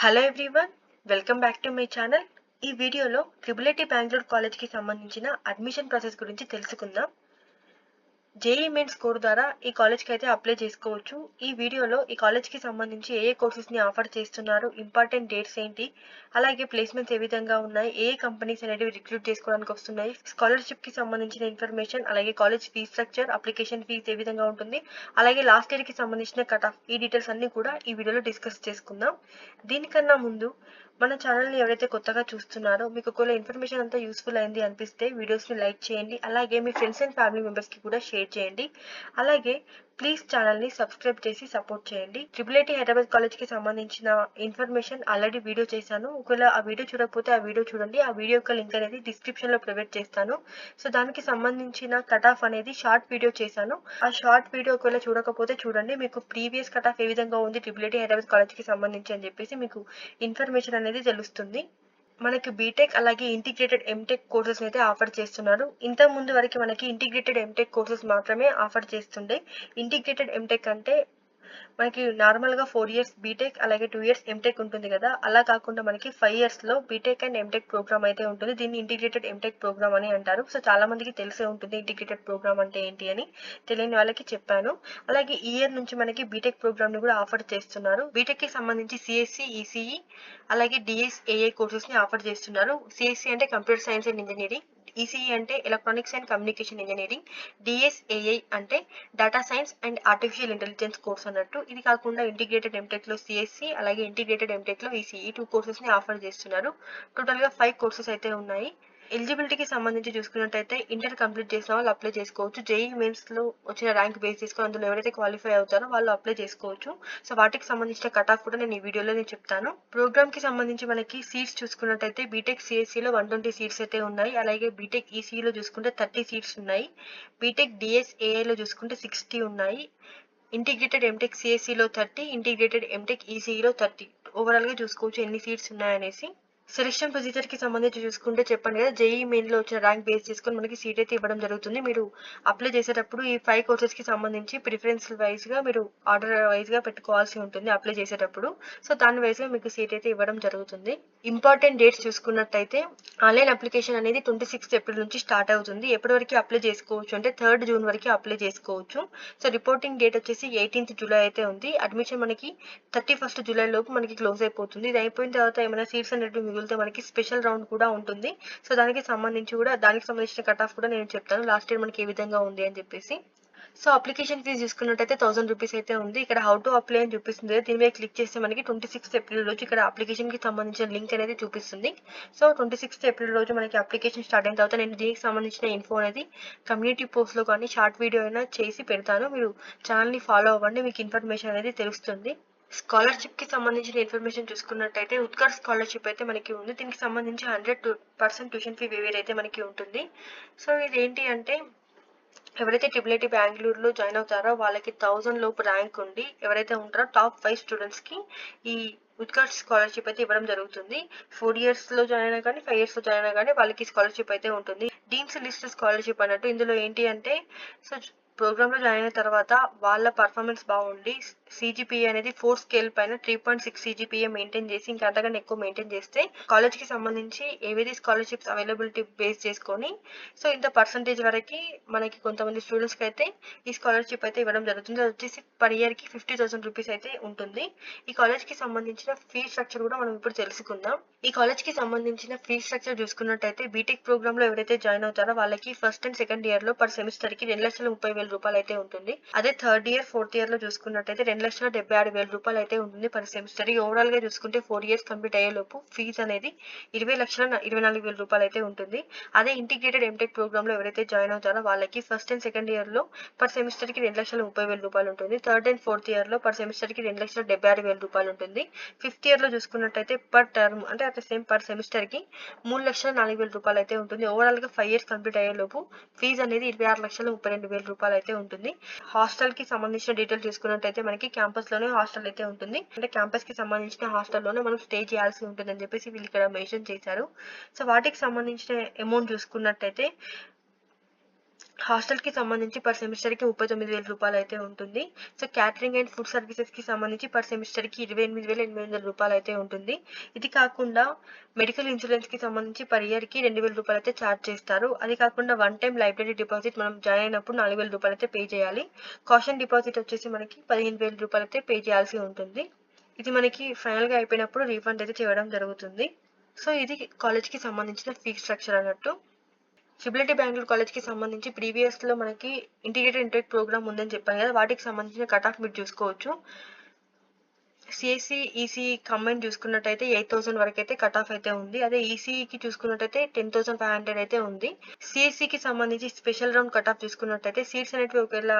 Hello everyone welcome back to my channel ఈ వీడియోలో ట్రిబులిటీ బెంగళూరు కాలేజ్కి సంబంధించిన అడ్మిషన్ ప్రాసెస్ గురించి తెలుసుకుందాం. జేఈ మెయిన్ స్కోర్ ద్వారా ఈ కాలేజ్కి అయితే అప్లై చేసుకోవచ్చు. ఈ వీడియోలో ఈ కాలేజ్కి సంబంధించి ఏ ఏ కోర్సెస్ని ఆఫర్ చేస్తున్నారు ఇంపార్టెంట్ డేట్స్ ఏంటి అలాగే ప్లేస్మెంట్స్ ఏ విధంగా ఉన్నాయి ఏ ఏ కంపెనీస్ అనేవి రిక్రూట్ చేసుకోవడానికి వస్తున్నాయి స్కాలర్షిప్కి సంబంధించిన ఇన్ఫర్మేషన్ అలాగే college fee structure application fees ఏ విధంగా ఉంటుంది అలాగే లాస్ట్ ఇయర్కి సంబంధించిన కట్ ఆఫ్ ఈ డీటెయిల్స్ అన్ని కూడా ఈ వీడియోలో డిస్కస్ చేసుకుందాం. దీనికన్నా ముందు మన ఛానల్ని ఎవరైతే కొత్తగా చూస్తున్నారో మీకు ఒకవేళ ఇన్ఫర్మేషన్ అంతా యూస్ఫుల్ అయింది అనిపిస్తే వీడియోస్ని లైక్ చేయండి. అలాగే మీ ఫ్రెండ్స్ అండ్ ఫ్యామిలీ మెంబర్స్కి కూడా షేర్ చేయండి. అలాగే ప్లీజ్ ఛానల్ని సబ్స్క్రైబ్ చేసి సపోర్ట్ చేయండి. ట్రిపుల్ ఐటీ హైదరాబాద్ కాలేజ్కి సంబంధించిన ఇన్ఫర్మేషన్ ఆల్రెడీ వీడియో చేశాను. ఒకవేళ ఆ వీడియో చూడకపోతే ఆ వీడియో చూడండి. ఆ వీడియో యొక్క లింక్ అనేది డిస్క్రిప్షన్లో ప్రొవైడ్ చేస్తాను. సో దానికి సంబంధించిన కట్ ఆఫ్ అనేది షార్ట్ వీడియో చేశాను. ఆ షార్ట్ వీడియో ఒకవేళ చూడకపోతే చూడండి. మీకు ప్రీవియస్ కట్ ఆఫ్ ఏ విధంగా ఉంది ట్రిపుల్ ఐటీ హైదరాబాద్ కాలేజ్కి సంబంధించి అని చెప్పేసి మీకు ఇన్ఫర్మేషన్ అనేది తెలుస్తుంది. మనకి బీటెక్ అలాగే ఇంటిగ్రేటెడ్ ఎంటెక్ కోర్సెస్ అయితే ఆఫర్ చేస్తున్నారు. ఇంత ముందు వరకు మనకి ఇంటిగ్రేటెడ్ ఎంటెక్ కోర్సెస్ మాత్రమే ఆఫర్ చేస్తుండే. ఇంటిగ్రేటెడ్ ఎంటెక్ అంటే మనకి నార్మల్గా ఫోర్ ఇయర్స్ బీటెక్ అలాగే టూ ఇయర్స్ ఎంటెక్ ఉంటుంది కదా అలా కాకుండా మనకి ఫైవ్ ఇయర్స్లో బీటెక్ అండ్ ఎంటెక్ ప్రోగ్రామ్ అయితే ఉంటుంది. దీన్ని ఇంటిగ్రేటెడ్ ఎంటెక్ ప్రోగ్రామ్ అని అంటారు. సో చాలా మందికి తెలిసే ఉంటుంది ఇంటిగ్రేటెడ్ ప్రోగ్రామ్ అంటే ఏంటి అని. తెలియని వాళ్ళకి చెప్పాను. అలాగే ఈ ఇయర్ నుంచి మనకి బీటెక్ ప్రోగ్రామ్ని కూడా ఆఫర్ చేస్తున్నారు. బీటెక్కి సంబంధించి సిఎస్సి ఈసీఈ అలాగే డిఎస్ఏఏ కోర్సెస్ని ఆఫర్ చేస్తున్నారు. సిఎస్సి అంటే computer science and engineering ECE అంటే electronics and communication engineering DSAI అంటే data science and artificial intelligence course అన్నట్టు. ఇది కాకుండా ఇంటిగ్రేటెడ్ ఎంటెక్లో సిఎస్సి అలాగే ఇంటిగ్రేటెడ్ ఎంటెక్లో ఈసీఈ టూ కోర్సెస్ని ఆఫర్ చేస్తున్నారు. టోటల్గా ఫైవ్ కోర్సెస్ అయితే ఉన్నాయి. ఎలిజిబిలిటీకి సంబంధించి చూసుకున్నట్టయితే ఇంటర్ కంప్లీట్ చేసిన వాళ్ళు అప్లై చేసుకోవచ్చు. జేఈ మెయిన్స్లో వచ్చిన ర్యాంక్ బేస్ చేసుకుని అందులో ఎవరైతే క్వాలిఫై అవుతారో వాళ్ళు అప్లై చేసుకోవచ్చు. సో వాటికి సంబంధించిన కట్ ఆఫ్ కూడా నేను ఈ వీడియోలో నేను చెప్తాను. ప్రోగ్రామ్కి సంబంధించి మనకి సీట్స్ చూసుకున్నట్టయితే బీటెక్ సిఎస్సిలో వన్ ట్వంటీ సీట్స్ అయితే ఉన్నాయి. అలాగే బీటెక్ ఈసీలో చూసుకుంటే థర్టీ సీట్స్ ఉన్నాయి. బీటెక్ డిఎస్ఏఐలో చూసుకుంటే సిక్స్టీ ఉన్నాయి. ఇంటిగ్రేటెడ్ ఎంటెక్ సిఎస్సిలో థర్టీ ఇంటిగ్రేటెడ్ ఎంటెక్ ఈసీఈలో థర్టీ ఓవరాల్గా చూసుకోవచ్చు ఎన్ని సీట్స్ ఉన్నాయనేసి. సెలక్షన్ ప్రొసీజర్కి సంబంధించి చూసుకుంటే చెప్పండి కదా జేఈ మెయిన్లో వచ్చిన ర్యాంక్ బేస్ చేసుకొని మనకి సీట్ అయితే ఇవ్వడం జరుగుతుంది. మీరు అప్లై చేసేటప్పుడు ఈ ఫైవ్ కోర్సెస్కి సంబంధించి ప్రిఫరెన్స్ వైజ్గా మీరు ఆర్డర్ వైజ్గా పెట్టుకోవాల్సి ఉంటుంది అప్లై చేసేటప్పుడు. సో దాని వైజ్గా మీకు సీట్ అయితే ఇవ్వడం జరుగుతుంది. ఇంపార్టెంట్ డేట్స్ చూసుకున్నట్టయితే ఆన్లైన్ అప్లికేషన్ అనేది ట్వంటీ సిక్స్త్ ఏప్రిల్ నుంచి స్టార్ట్ అవుతుంది. ఎప్పటి వరకు అప్లై చేసుకోవచ్చు అంటే థర్డ్ జూన్ వరకు అప్లై చేసుకోవచ్చు. సో రిపోర్టింగ్ డేట్ వచ్చేసి ఎయిటీన్త్ జూలై అయితే ఉంది. అడ్మిషన్ మనకి థర్టీ ఫస్ట్ జూలై లోపు మనకి క్లోజ్ అయిపోతుంది. ఇది అయిపోయిన తర్వాత ఏమైనా సీట్స్ అనేవి మిగిలితే మనకి స్పెషల్ రౌండ్ కూడా ఉంటుంది. సో దానికి సంబంధించి కూడా దానికి సంబంధించిన కట్ ఆఫ్ కూడా నేను చెప్తాను. లాస్ట్ ఇయర్ మనకి ఏ విధంగా ఉంది అని చెప్పేసి. సో అప్లికేషన్ ఫీజు చూసుకున్నట్టయితే థౌసండ్ రూపీస్ అయితే ఉంది. ఇక్కడ హౌ టు అప్లై అని చూపిస్తుంది దీని మీద క్లిక్ చేస్తే మనకి ట్వంటీ సిక్స్త్ ఏప్రిల్ రోజు ఇక్కడ అప్లికేషన్కి సంబంధించిన లింక్ అనేది చూపిస్తుంది. సో ట్వంటీ సిక్స్త్ ఏప్రిల్ రోజు మనకి అప్లికేషన్ స్టార్ట్ అయిన తర్వాత నేను దీనికి సంబంధించిన ఇన్ఫో అనేది కమ్యూనిటీ పోస్ట్లో కానీ షార్ట్ వీడియో అయినా చేసి పెడతాను. మీరు ఛానల్ని ఫాలో అవ్వండి మీకు ఇన్ఫర్మేషన్ అనేది తెలుస్తుంది. స్కాలర్షిప్కి సంబంధించిన ఇన్ఫర్మేషన్ చూసుకున్నట్టయితే ఉత్కర్ స్కాలర్షిప్ అయితే మనకి ఉంది. దీనికి సంబంధించి hundred percent tuition fee waiver అయితే మనకి ఉంటుంది. సో ఇది ఏంటి అంటే ఎవరైతే ట్రిపుల్ బెంగళూరులో జాయిన్ అవుతారో వాళ్ళకి థౌజండ్ లోపు ర్యాంక్ ఉండి ఎవరైతే ఉంటారో టాప్ ఫైవ్ స్టూడెంట్స్కి ఈ ఉత్కర్ష్ స్కాలర్షిప్ అయితే ఇవ్వడం జరుగుతుంది. ఫోర్ ఇయర్స్లో జాయిన్ అయినా కానీ ఫైవ్ ఇయర్స్లో జాయిన్ అయినా కానీ వాళ్ళకి స్కాలర్షిప్ అయితే ఉంటుంది. డీమ్స్ లిస్ట్ స్కాలర్షిప్ అన్నట్టు ఇందులో ఏంటి అంటే సో ప్రోగ్రాంలో జాయిన్ అయిన తర్వాత వాళ్ళ పర్ఫార్మెన్స్ బాగుండి సిజిపిఏ అనేది ఫోర్ స్కేల్ పైన three point six CGPA maintain చేసి ఇంకా అంతకన్నా ఎక్కువ మెయింటైన్ చేస్తే కాలేజ్కి సంబంధించి ఏవేది స్కాలర్షిప్స్ అవైలబిలిటీ బేస్ చేసుకొని సో ఇంత పర్సంటేజ్ వరకు మనకి కొంతమంది స్టూడెంట్స్కి అయితే ఈ స్కాలర్షిప్ అయితే ఇవ్వడం జరుగుతుంది. అది వచ్చేసి పర్ ఇయర్కి ఫిఫ్టీ థౌసండ్ రూపీస్ అయితే ఉంటుంది. ఈ కాలేజ్కి సంబంధించిన ఫీ స్ట్రక్చర్ కూడా మనం ఇప్పుడు తెలుసుకుందాం. ఈ కాలేజ్కి సంబంధించిన ఫీ స్ట్రక్చర్ చూసుకున్నట్టయితే బీటెక్ ప్రోగ్రామ్లో ఎవరైతే జాయిన్ అవుతారో వాళ్ళకి ఫస్ట్ అండ్ సెకండ్ ఇయర్లో పర్ సెమిస్టర్కి రెండు లక్షల ముప్పై వేల రూపాయలు అయితే ఉంటుంది. అదే థర్డ్ ఇయర్ ఫోర్త్ ఇయర్లో చూసుకున్నట్టయితే రెండు లక్షల డెబ్బై ఆరు వేల రూపాయలు అయితే ఉంటుంది పర్ సెమిస్టర్. ఓవరాల్గా చూసుకుంటే ఫోర్ ఇయర్స్ కంప్లీట్ అయ్యే లోపు ఫీజు అనేది ఇరవై లక్షల ఇరవై నాలుగు వేల రూపాయలు అయితే ఉంటుంది. అదే ఇంటిగ్రేటెడ్ ఎంటెక్ ప్రోగ్రామ్లో ఎవరైతే జాయిన్ అవుతారో వాళ్ళకి ఫస్ట్ అండ్ సెకండ్ ఇయర్లో పర్ సెమిస్టర్కి రెండు లక్షల ముప్పై వేల రూపాయలు ఉంటుంది. థర్డ్ అండ్ ఫోర్త్ ఇయర్లో పర్ సెమిస్టర్కి రెండు లక్షల డెబ్బై ఆరు వేల రూపాయలు ఉంటుంది. ఫిఫ్త్ ఇయర్లో చూసుకున్నట్టయితే పర్ టర్మ్ అంటే అట్ సేమ్ పర్ సెమిస్టర్కి మూడు లక్షల నాలుగు వేల రూపాయలు అయితే ఉంటుంది ఓవరాల్గా ఫైవ్ ఇయర్స్ కంప్లీట్ అయ్యే లోపు ఫీజు అనేది ఇరవై ఆరు లక్షల ముప్పై రెండు వేల రూపాయలు అయితే ఉంటుంది. హాస్టల్కి సంబంధించిన డీటెయిల్స్ చూసుకున్నట్టయితే మనకి క్యాంపస్లోనే హాస్టల్ అయితే ఉంటుంది. అంటే క్యాంపస్కి సంబంధించిన హాస్టల్లోనే మనం స్టే చేయాల్సి ఉంటుంది అని చెప్పేసి వీళ్ళు ఇక్కడ మెన్షన్ చేశారు. సో వాటికి సంబంధించిన అమౌంట్ చూసుకున్నట్టయితే హాస్టల్‌కి సంబంధించి పర్ సెమిస్టర్‌కి 39,000 రూపాయలయితే ఉంటుంది. సో, క్యాటరింగ్ అండ్ ఫుడ్ సర్వీసెస్‌కి సంబంధించి పర్ సెమిస్టర్‌కి 28,800 రూపాయలయితే ఉంటుంది. ఇది కాకుండా మెడికల్ ఇన్సూరెన్స్‌కి సంబంధించి పర్ ఇయర్‌కి రెండు వేల రూపాయలు అయితే ఛార్జ్ చేస్తారు. అది కాకుండా వన్ టైం లైబ్రరీ డిపాజిట్ మనం జాయిన్ అయినప్పుడు నాలుగు వేల రూపాయలు అయితే పే చేయాలి. కాషన్ డిపాజిట్ వచ్చేసి మనకి పదిహేను వేల రూపాయలు అయితే పే చేయాల్సి ఉంటుంది. ఇది మనకి ఫైనల్‌గా అయిపోయినప్పుడు రీఫండ్ అయితే చేయడం జరుగుతుంది. సో, ఇది కాలేజ్‌కి సంబంధించిన ఫీ స్ట్రక్చర్ అన్నట్టు. సిబిలిటీ బెంగుళూరు కాలేజ్‌కి సంబంధించి ప్రీవియస్‌లో మనకి ఇంటిగ్రేటెడ్ ఇంటెక్ ప్రోగ్రామ్ ఉందని చెప్పాను కదా! వాటికి సంబంధించిన కట్ ఆఫ్ మీరు చూసుకోవచ్చు. సిఎస్సి ఈసీఈ కంబైన్ చూసుకున్నట్టయితే ఎయిట్ థౌసండ్ వరకు అయితే కట్ ఆఫ్ అయితే ఉంది. అదే ఈసీఈకి చూసుకున్నట్టయితే 10,500 అయితే ఉంది. సిఎస్సికి సంబంధించి స్పెషల్ రౌండ్ కట్ ఆఫ్ చూసుకున్నట్టయితే సీట్స్ అనేటివి ఒకవేళ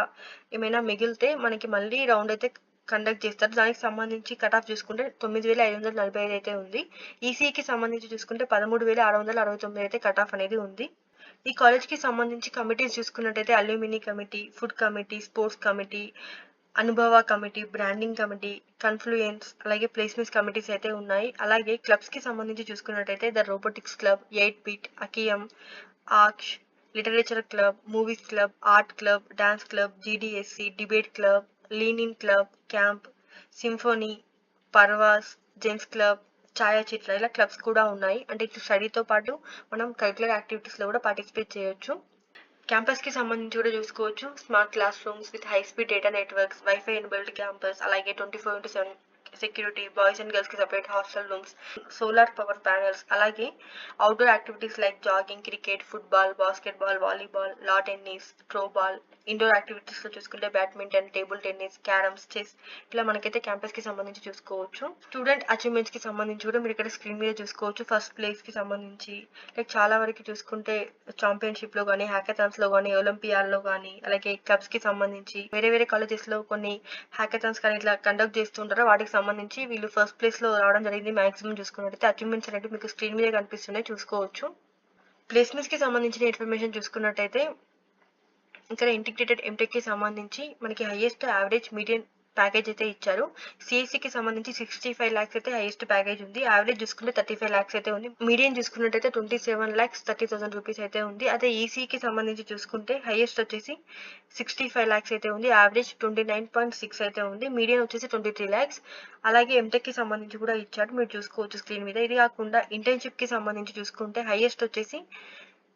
ఏమైనా మిగిలితే మనకి మళ్ళీ రౌండ్ అయితే కండక్ట్ చేస్తారు. దానికి సంబంధించి కట్ ఆఫ్ చూసుకుంటే 9,545 అయితే ఉంది. ఈసీఈకి సంబంధించి చూసుకుంటే 13,669 అయితే కట్ ఆఫ్ అనేది ఉంది. ఈ కాలేజ్‌కి సంబంధించి కమిటీస్ చూసుకున్నట్టయితే alumni committee, food committee, sports committee, Anubhav committee, branding committee, confluence అలాగే ప్లేస్‌మెంట్స్ కమిటీస్ అయితే ఉన్నాయి. అలాగే క్లబ్స్‌కి సంబంధించి చూసుకున్నట్టయితే the robotics club, eight beat అకియం, ఆక్ష్ literature club, movies club, art club, dance club, GDSC, debate club, లీనిన్ club, camp, symphony, పర్వాస్, gents club, Chayachitra ఇలా clubs కూడా ఉన్నాయి. అంటే ఇటు స్టడీతో పాటు మనం కరిక్యులర్ యాక్టివిటీస్‌లో కూడా పార్టిసిపేట్ చేయొచ్చు. క్యాంపస్‌కి సంబంధించి కూడా చూసుకోవచ్చు. Smart class rooms with high speed data networks, WiFi inbuilt campus అలాగే 24/7 సెక్యూరిటీ, బాయ్స్ అండ్ గర్ల్స్‌కి separate hostel rooms, solar power panels అలాగే outdoor activities like jogging, cricket, football, basketball, volleyball, lawn tennis, throw ball, indoor యాక్టివిటీస్‌లో చూసుకుంటే badminton, table tennis, carroms, chess ఇట్లా మనకైతే క్యాంపస్‌కి సంబంధించి చూసుకోవచ్చు. Student అచీవ్‌మెంట్స్‌కి సంబంధించి కూడా మీరు ఇక్కడ స్క్రీన్ మీద చూసుకోవచ్చు. ఫస్ట్ ప్లేస్‌కి సంబంధించి లైక్ చాలా వరకు చూసుకుంటే ఛాంపియన్‌షిప్‌లో కానీ హ్యాకథాన్స్‌లో కానీ ఒలింపియాడ్‌లో కానీ అలాగే క్లబ్స్‌కి సంబంధించి వేరే వేరే కాలేజెస్‌లో కొన్ని హ్యాకథాన్స్ కానీ ఇట్లా కండక్ట్ చేస్తుంటారు. వాటికి సంబంధించి వీళ్ళు ఫస్ట్ ప్లేస్‌లో రావడం జరిగింది. మాక్సిమం చూసుకున్నట్టయితే అచీవ్‌మెంట్స్ అనేవి మీకు స్క్రీన్ మీద కనిపిస్తున్నాయి చూసుకోవచ్చు. ప్లేస్‌మెంట్స్‌కి సంబంధించిన ఇన్ఫర్మేషన్ చూసుకున్నట్టయితే ఇక్కడ ఇంటిగ్రేటెడ్ ఎంటెక్‌కి సంబంధించి మనకి హైయెస్ట్ యావరేజ్ మీడియం ప్యాకేజ్ అయితే ఇచ్చారు. సిఎస్సికి సంబంధించి సిక్స్టీ ఫైవ్ ల్యాక్స్ అయితే హైయెస్ట్ ప్యాకేజ్ ఉంది. యావరేజ్ చూసుకుంటే థర్టీ ఫైవ్ ల్యాక్స్ అయితే ఉంది. మీడియం చూసుకున్నట్టయితే 27,30,000 రూపీస్ అయితే ఉంది. అదే ఈసీకి సంబంధించి చూసుకుంటే హైయెస్ట్ వచ్చేసి సిక్స్టీ ఫైవ్ ల్యాక్స్ అయితే ఉంది. యావరేజ్ 29.6 అయితే ఉంది. మీడియం వచ్చేసి ట్వంటీ త్రీ ల్యాక్స్ అలాగే ఎంటెక్‌కి సంబంధించి కూడా ఇచ్చారు మీరు చూసుకోవచ్చు స్క్రీన్ మీద. ఇది కాకుండా ఇంటర్న్‌షిప్‌కి సంబంధించి చూసుకుంటే హైయెస్ట్ వచ్చేసి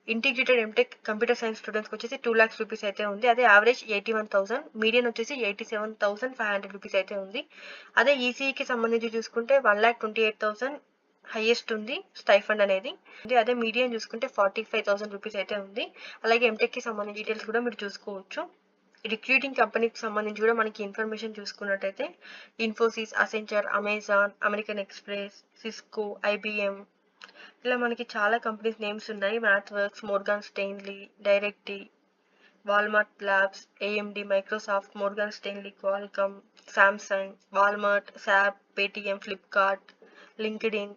ఇంటిగ్రేటెడ్ ఎంటెక్ కంప్యూటర్ సైన్స్ స్టూడెంట్స్‌కి వచ్చేసి టూ ల్యాక్స్ రూపీస్ అయితే ఉంది. అదే యావరేజ్ 81,000 మీడియన్ వచ్చేసి 87,500 రూపీస్ అయితే ఉంది. అదే ఈసీఈకి సంబంధించి చూసుకుంటే 1,28,000 హైయెస్ట్ ఉంది స్టైఫండ్ అనేది. అదే మీడియం చూసుకుంటే 45,000 రూపీస్ అయితే ఉంది. అలాగే ఎంటెక్‌కి సంబంధించి డీటెయిల్స్ కూడా మీరు చూసుకోవచ్చు. రిక్రూటింగ్ కంపెనీకి సంబంధించి కూడా మనకి ఇన్ఫర్మేషన్ చూసుకున్నట్టయితే Infosys, Accenture, Amazon, American Express, Cisco, IBM ఇలా మనకి చాలా కంపెనీస్ నేమ్స్ ఉన్నాయి. MathWorks, Morgan Stanley, Directi, Walmart labs, AMD Microsoft, Morgan Stanley, Qualcomm, Samsung, Walmart, SAP, Paytm Flipkart, LinkedIn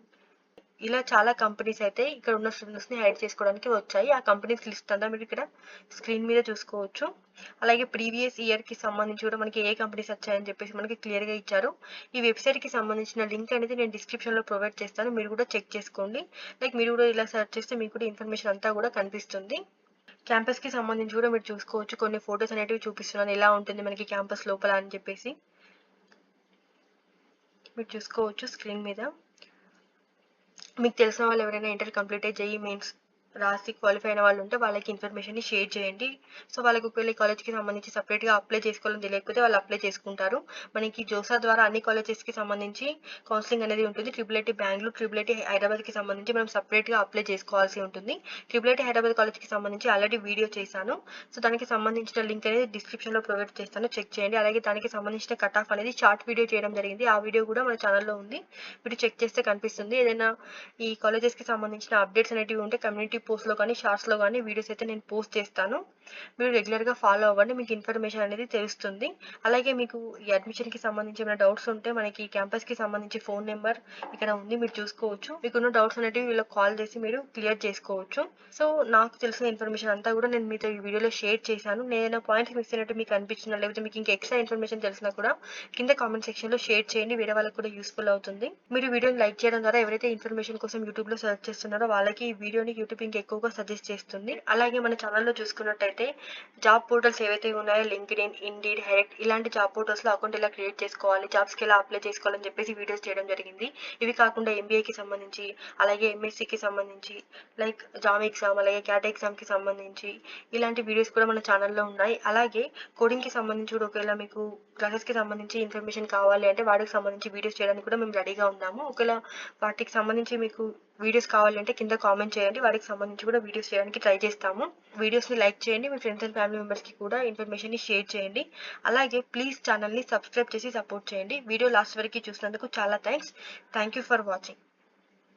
ఇలా చాలా కంపెనీస్ అయితే ఇక్కడ ఉన్న స్టూడెంట్స్‌ని హైడ్ చేసుకోవడానికి వచ్చాయి. ఆ కంపెనీస్ లిస్ట్ అంతా మీరు ఇక్కడ స్క్రీన్ మీద చూసుకోవచ్చు. అలాగే ప్రీవియస్ ఇయర్‌కి సంబంధించి కూడా మనకి ఏ కంపెనీస్ వచ్చాయని చెప్పేసి మనకి క్లియర్‌గా ఇచ్చారు. ఈ వెబ్‌సైట్‌కి సంబంధించిన లింక్ అనేది నేను డిస్క్రిప్షన్‌లో ప్రొవైడ్ చేస్తాను. మీరు కూడా చెక్ చేసుకోండి. లైక్ మీరు కూడా ఇలా సెర్చ్ చేస్తే మీకు కూడా ఇన్ఫర్మేషన్ అంతా కూడా కనిపిస్తుంది. క్యాంపస్‌కి సంబంధించి కూడా మీరు చూసుకోవచ్చు. కొన్ని ఫొటోస్ అనేటివి చూపిస్తున్నాను. ఎలా ఉంటుంది మనకి క్యాంపస్ లోపల అని చెప్పేసి. మీరు చూసుకోవచ్చు స్క్రీన్ మీద. మీకు తెలిసిన వాళ్ళు ఎవరైనా ఇంటర్ కంప్లీట్ అయ్యి జేఈఈ మెయిన్స్ రాసి క్వాలిఫై అయిన వాళ్ళు ఉంటే వాళ్ళకి ఇన్ఫర్మేషన్‌ని షేర్ చేయండి. సో, వాళ్ళకి ఒకవేళ కాలేజ్‌కి సంబంధించి సపరేట్గా అప్లై చేసుకోవాలని తెలియకపోతే వాళ్ళు అప్లై చేసుకుంటారు. మనకి జోసా ద్వారా అన్ని కాలేజెస్‌కి సంబంధించి కౌన్సిలింగ్ అనేది ఉంటుంది. Triple IT Bengaluru, triple IT హైదరాబాద్‌కి సంబంధించి మనం సపరేట్గా అప్లై చేసుకోవాల్సి ఉంటుంది. ట్రిపుల్ ఐటీ హైదరాబాద్ కాలేజ్‌కి సంబంధించి ఆల్రెడీ వీడియో చేశాను. సో, దానికి సంబంధించిన లింక్ అనేది డిస్క్రిప్షన్‌లో ప్రొవైడ్ చేస్తాను. చెక్ చేయండి. అలాగే దానికి సంబంధించిన కట్ ఆఫ్ అనేది షార్ట్ వీడియో చేయడం జరిగింది. ఆ వీడియో కూడా మన ఛానల్లో ఉంది. మీరు చెక్ చేస్తే కనిపిస్తుంది. ఏదైనా ఈ కాలేజెస్‌కి సంబంధించిన అప్డేట్స్ అనేటివి ఉంటే కమ్యూనిటీ పోస్ట్‌లో కానీ, షార్ట్స్‌లో కానీ వీడియోస్ అయితే నేను పోస్ట్ చేస్తాను. మీరు రెగ్యులర్‌గా ఫాలో అవ్వండి. మీకు ఇన్ఫర్మేషన్ అనేది తెలుస్తుంది. అలాగే మీకు ఈ అడ్మిషన్‌కి సంబంధించి ఏమైనా డౌట్స్ ఉంటే మనకి క్యాంపస్‌కి సంబంధించి ఫోన్ నెంబర్ ఇక్కడ ఉంది. మీరు చూసుకోవచ్చు. మీకున్న డౌట్స్ అనేటివి వీళ్ళకి కాల్ చేసి మీరు క్లియర్ చేసుకోవచ్చు. సో, నాకు తెలిసిన ఇన్ఫర్మేషన్ అంతా కూడా నేను మీతో ఈ వీడియోలో షేర్ చేశాను. నేను పాయింట్స్ మిస్ అయినట్టు మీకు అనిపించినా లేకపోతే మీకు ఇంకా ఎక్స్ట్రా ఇన్ఫర్మేషన్ తెలిసినా కూడా కింద కామెంట్ సెక్షన్‌లో షేర్ చేయండి. వేరే వాళ్ళకి కూడా యూస్ఫుల్ అవుతుంది. మీరు వీడియోని లైక్ చేయడం ద్వారా ఎవరైతే ఇన్ఫర్మేషన్ కోసం యూట్యూబ్‌లో సెర్చ్ చేస్తున్నారో వాళ్ళకి ఈ వీడియోని యూట్యూబ్ ఇంకా ఎక్కువగా సజెస్ట్ చేస్తుంది. అలాగే మన ఛానల్లో చూసుకున్నట్టయితే జాబ్ పోర్టల్స్ ఏవైతే ఉన్నాయో లింక్డ్ ఇన్ ఇండీడ్ హెరెక్ట్ ఇలాంటి జాబ్ పోర్టల్స్లో అకౌంట్ ఎలా క్రియేట్ చేసుకోవాలి జాబ్స్కి ఎలా అప్లై చేసుకోవాలని చెప్పేసి వీడియోస్ చేయడం జరిగింది. ఇవి కాకుండా ఎంబీఏకి సంబంధించి అలాగే ఎంఎస్సికి సంబంధించి లైక్ జామ్ ఎగ్జామ్ అలాగే క్యాట్ ఎగ్జామ్కి సంబంధించి ఇలాంటి వీడియోస్ కూడా మన ఛానల్లో ఉన్నాయి. అలాగే కోడింగ్కి సంబంధించి కూడా ఒకవేళ మీకు క్లాసెస్కి సంబంధించి ఇన్ఫర్మేషన్ కావాలి అంటే వాటికి సంబంధించి వీడియోస్ చేయడానికి కూడా మేము రెడీగా ఉన్నాము. ఒకవేళ వాటికి సంబంధించి మీకు వీడియోస్ కావాలంటే కింద కామెంట్ చేయండి. వాటికి సంబంధించి కూడా వీడియోస్ చేయడానికి ట్రై చేస్తాము. వీడియోస్ని లైక్ చేయండి. మీ ఫ్రెండ్స్ అండ్ ఫ్యామిలీ మెంబర్స్కి కూడా ఇన్ఫర్మేషన్ని షేర్ చేయండి. అలాగే ప్లీజ్ ఛానల్ని సబ్స్క్రైబ్ చేసి సపోర్ట్ చేయండి. వీడియో లాస్ట్ వరకు చూసినందుకు చాలా thanks. Thank you for watching.